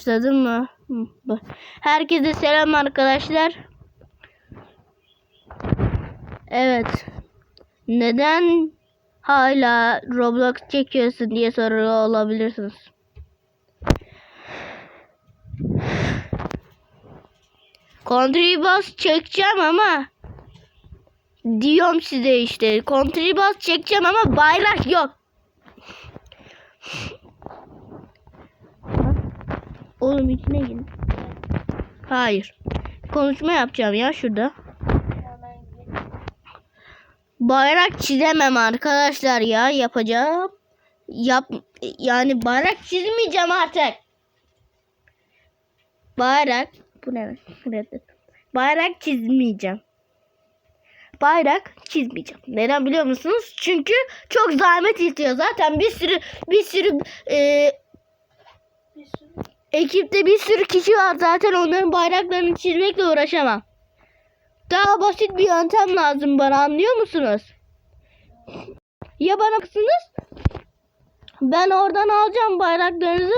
Başladın mı? Herkese selam arkadaşlar. Evet. Neden hala Roblox çekiyorsun diye soruyor olabilirsiniz. Kontribas çekeceğim ama diyorum size işte kontribas çekeceğim ama bayrak yok. Oğlum içine girin. Hayır. Konuşma yapacağım ya şurada. Bayrak çizemem arkadaşlar ya yapacağım. Yap yani bayrak çizmeyeceğim artık. Bayrak bu ne? Bayrak çizmeyeceğim. Bayrak çizmeyeceğim. Neden biliyor musunuz? Çünkü çok zahmet istiyor. Zaten bir sürü bir sürü e, ekipte bir sürü kişi var zaten onların bayraklarını çizmekle uğraşamam. Daha basit bir yöntem lazım bana anlıyor musunuz? Ya bana mısınız? Ben oradan alacağım bayraklarınızı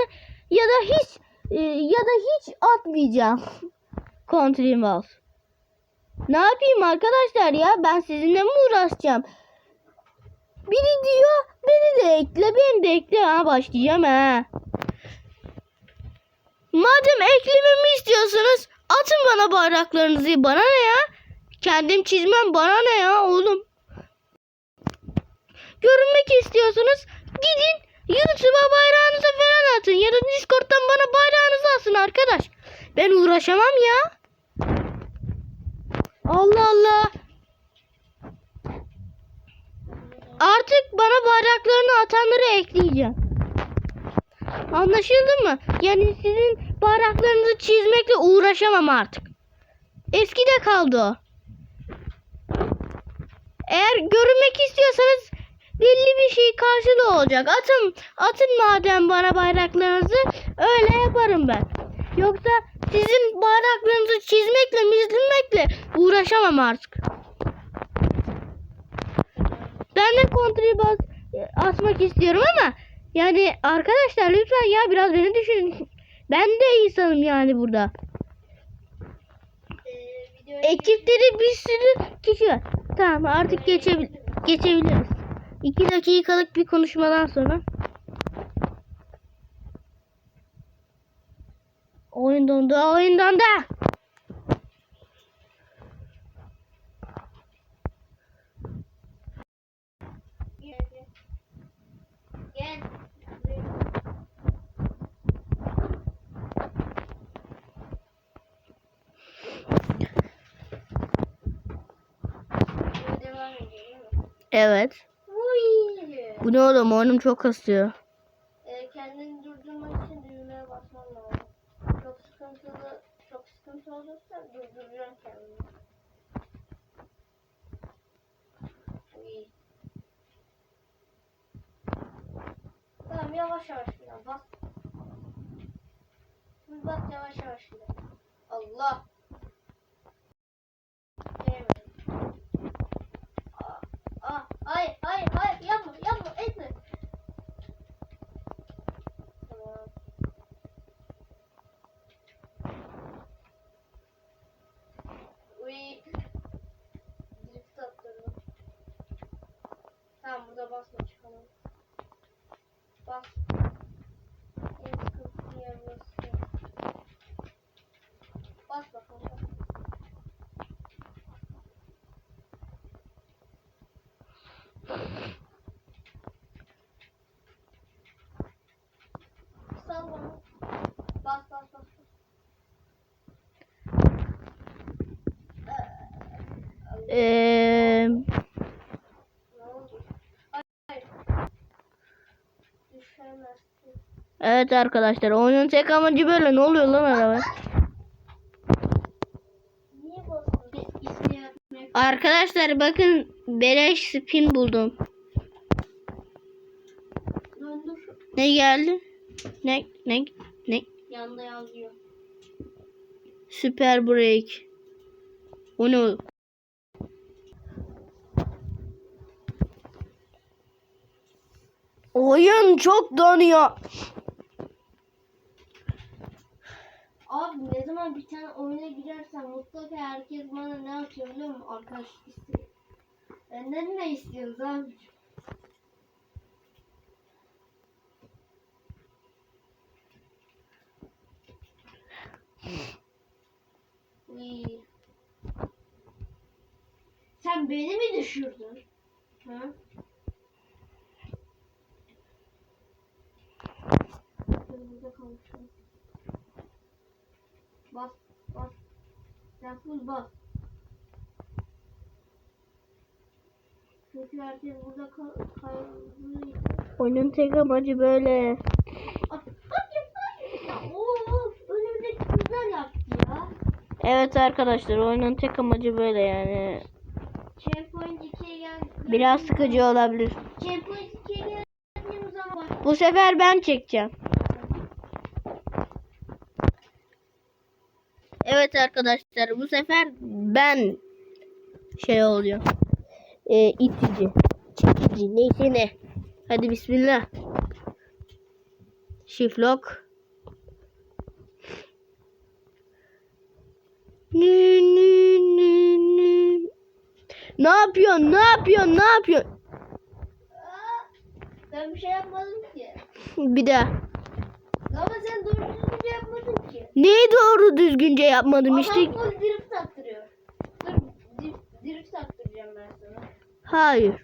ya da hiç e, ya da hiç atmayacağım. Kontrimals. Ne yapayım arkadaşlar ya ben sizinle mi uğraşacağım? Biri diyor beni de ekle beni de ekle ha başlayacağım ha. Madem eklememi istiyorsanız atın bana bayraklarınızı bana ne ya? Kendim çizmem bana ne ya oğlum? Görünmek istiyorsanız gidin YouTube'a bayrağınızı falan atın ya da Discord'dan bana bayrağınızı asın arkadaş. Ben uğraşamam ya. Allah Allah. Artık bana bayraklarını atanları ekleyeceğim. Anlaşıldı mı? Yani sizin bayraklarınızı çizmekle uğraşamam artık. Eskide kaldı o. Eğer görünmek istiyorsanız belli bir şey karşılığı olacak. Atın, atın madem bana bayraklarınızı öyle yaparım ben. Yoksa sizin bayraklarınızı çizmekle, mizlemekle uğraşamam artık. Ben de kontribas atmak istiyorum ama yani arkadaşlar lütfen ya biraz beni düşünün. Ben de insanım yani burada. Ekipte de bir sürü kişi var. Tamam artık geçebil geçebiliriz. İki dakikalık bir konuşmadan sonra. Oyun dondu, oyun dondu. Gel devam ediyor değil mi? Evet. Uy. Bu ne oğlum? Oyunum çok kasıyor. Ee, kendini durdurmak için düğmeye basman lazım. Çok sıkıntılı, çok sıkıntı olursa durduracaksın kendini. Uy. Tamam yavaş yavaş biraz bas. Bas yavaş yavaş biraz. Allah. Değmedim. Aa, aa, hayır hayır hayır yapma yapma etme. Tamam. Uy. Drift attırdım. Tamam burada basma çıkalım. Bas. En sıkıntılı yer burası. Bas bakalım. Bas. Sal bana. Bas bas bas. Ee, Ne oldu? Hayır. Düşemezsin. Evet arkadaşlar oyunun tek amacı böyle. Ne oluyor lan araba? Arkadaşlar bakın beleş spin buldum. Ne geldi? Ne ne ne? Yanda yazıyor. Süper break. O ne? oğlum? Oyun çok donuyor. Abi ne zaman bir tane oyuna girersem mutlaka herkes bana ne atıyor biliyor musun? Arkadaşlık istiyor. Benden ne istiyorsunuz abi? Sen beni mi düşürdün? Ha? Burada kalmışım. Bas, bas. Sen full bas. Çünkü herkes burada için. Oyunun tek amacı böyle. At, hayır, hayır. Ya, of, önümde güzel yaptı ya. Evet arkadaşlar oyunun tek amacı böyle yani. Checkpoint 2'ye gel. Biraz sıkıcı olabilir. Checkpoint 2'ye geldiğim zaman bak. Bu sefer ben çekeceğim. Evet arkadaşlar bu sefer ben şey oluyor. Ee, itici. Çekici. Neyse ne. Hadi bismillah. Shift lock. Ne yapıyorsun? Ne yapıyorsun? Ne yapıyorsun? Ben bir şey yapmadım ki. Bir daha. Ama sen ki. Neyi doğru düzgünce yapmadım işte. Adam full drift attırıyor. Dur, drift, drift ben sana. Hayır.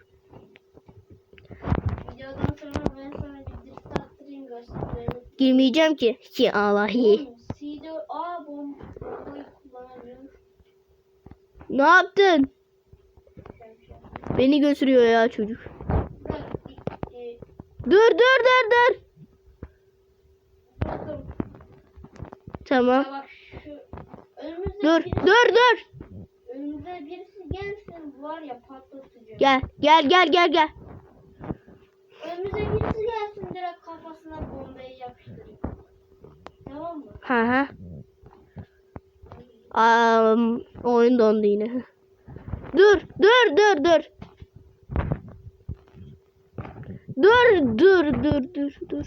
Videodan sonra ben sana bir drift attırayım göstereyim. Girmeyeceğim ki. Ki Allah'ı. Aa bom, bombayı. Ne yaptın? Beni götürüyor ya çocuk. Bırak, e, Dur dur dur dur. Tamam. Ya bak şu önümüzde Dur birisi, dur dur. önümüzde birisi gelsin var ya patlatacak. Gel gel gel gel gel. Önümüze birisi gelsin direkt kafasına bombayı yapıştırayım. Tamam mı? Ha ha. Am, oyun dondu yine. Dur dur dur dur. Dur dur dur dur dur.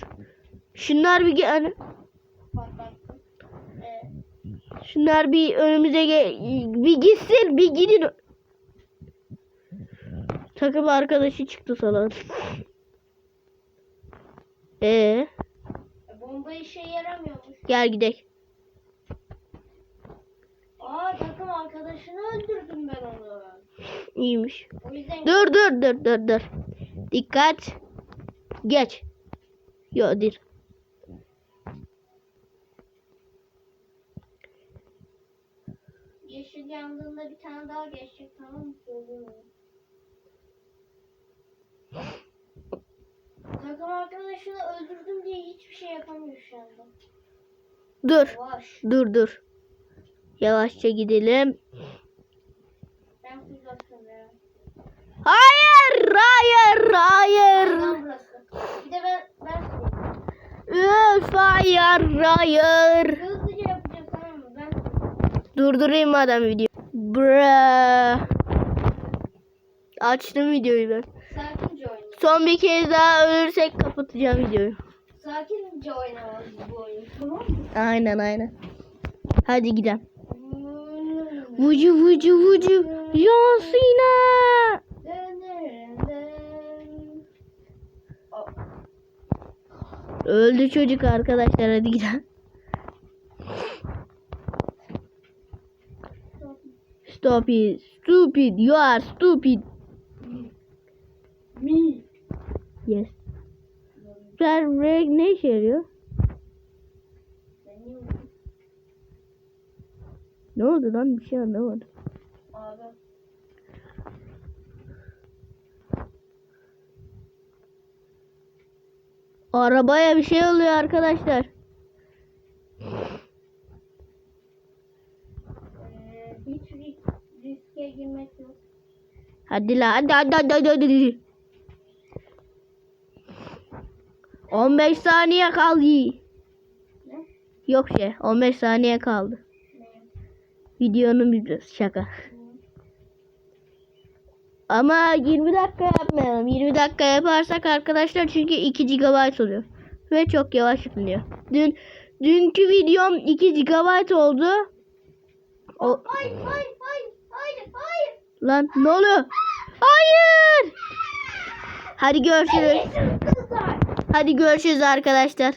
Şunlar bir gel. Şunlar bir önümüze bir gitsin bir gidin. Takım arkadaşı çıktı salak. Ee, bomba işe yaramıyormuş. gel gidelim. Aa takım arkadaşını öldürdüm ben onu. İyiymiş. Yüzden Dur dur dur dur dur. Dikkat. Geç. Yo dir. Yeşil yandığında bir tane daha geçecek tamam mı? Söylüyorum. Takım arkadaşını öldürdüm diye hiçbir şey yapamıyor şu anda. Dur. Yavaş. Dur dur. Yavaşça gidelim. Ben fırlattım ya. Hayır, hayır, hayır. Lan burası. Bir de ben ben. Üf, hayır, hayır. Hızlıca yapacağız tamam mı? Ben Durdurayım madem video. Bra. Açtım videoyu ben. sakince oynayalım. Son bir kez daha ölürsek kapatacağım videoyu. Sakince oynamamız bu oyun. Tamam mı? Aynen aynen. Hadi gidelim. Hmm. Vucu vucu vucu. John Cena. Öldü çocuk arkadaşlar hadi gidelim. Stop it. Stupid. You are stupid. Me. Yes. Süper Reg ne işe yarıyor? Ne oldu lan bir şey anlamadım. Abi. Arabaya bir şey oluyor arkadaşlar. Ee, hiç risk, riske girmek yok. Hadi la hadi hadi hadi hadi. hadi. 15 saniye kaldı. Ne? Yok şey 15 saniye kaldı. Ne? Videonun bir şaka. Ama 20 dakika yapmayalım. 20 dakika yaparsak arkadaşlar çünkü 2 GB oluyor. Ve çok yavaş yükleniyor. Dün Dünkü videom 2 GB oldu. O, hayır hayır. Lan ne oluyor? Hayır. Hadi görüşürüz. Hadi görüşürüz arkadaşlar.